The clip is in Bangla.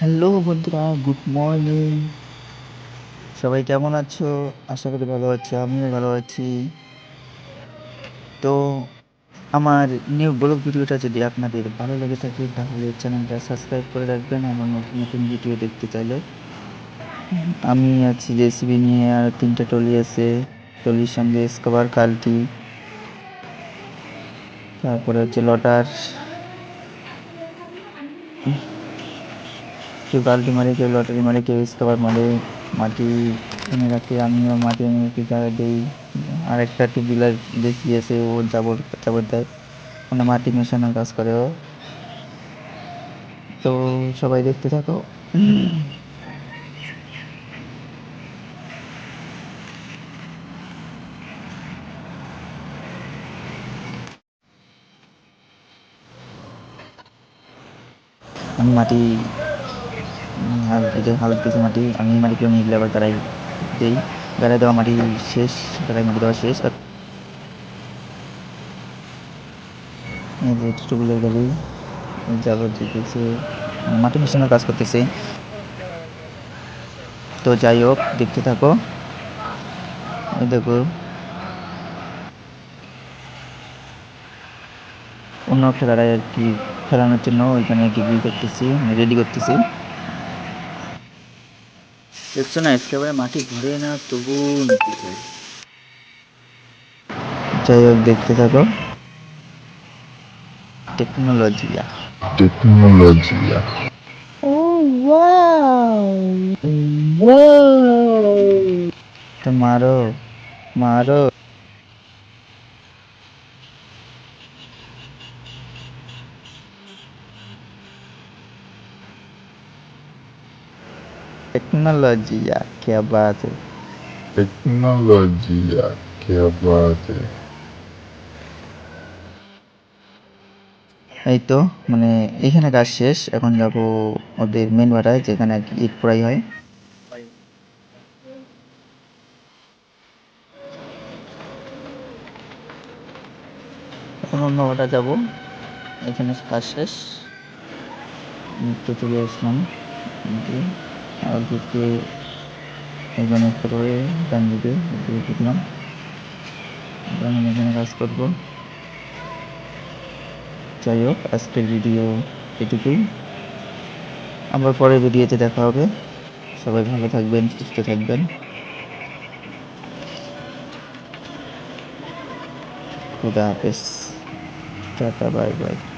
হ্যালো বন্ধুরা, গুড মর্নিং। সবাই কেমন আছো? আশা করি ভালো আছো, আমিও ভালো আছি। তো, আমার নিউ ব্লগ ভিডিওটা যদি আপনাদের ভালো লেগে থাকে, তাহলে চ্যানেলটা সাবস্ক্রাইব করে রাখবেন আমার নতুন নতুন ভিডিও দেখতে চাইলে। আমি আছি জেসিবি নিয়ে, আর তিনটা টলি আছে। টলির সঙ্গে স্কোয়ার কালটি তারপরে হচ্ছে লটার কেউ কালটি মারে কেউ লটারি মারে, কেউ স্কোয়ার মারে, মাটি এনে রাখে, আমিও মাটি এনে রাখি জায়গা দিই। আর একটা টু বিলার দেখি আছে ও জাবর জাবর দেয়। মানে মাটি মেশানোর কাজ করে ও। তো সবাই দেখতে থাকো। আমি মাটি উম, হাল দিতে হাল দিতেছে মাটি আমি মাটিগুলো নিয়ে গেলে আবার গাড়াই দিই। গাড়াই দেওয়া মাটি শেষ গাড়াই মাটি দেওয়া শেষ আর এই যে টুটুগুলোর গাড়ি যাব দিতেছে মাটি মেশিনের কাজ করতেছে। তো যাই হোক দেখতে থাকো। দেখো। অন্য খেলাটায় আর কি খেলানোর জন্য ওইখানে কি করতেছি রেডি করতেছি। দেখছ না একেবারে মাটি ঘুরে না তবু যাই হোক দেখতে থাকো। টেকনোলজিয়া. তো মারো মারো। टेक्नोलॉजिया क्या बात है Tecnologia, que abate. এই তো মানে এখানে কাজ শেষ এখন যাব ওদের মেন বাটায় যেখানে আর কি ইট পোড়াই হয় এখন অন্য বাটা যাব এখানে কাজ শেষ একটু চলে আসলাম এদিকে। আর দিকে এখানে করে ঢুকলাম এবার আমি এখানে কাজ করব। যাই হোক, আজকের ভিডিও এটুকুই। আবার পরের ভিডিওতে দেখা হবে। সবাই ভালো থাকবেন, সুস্থ থাকবেন। খুদা হাফেজ। Tata, bye bye.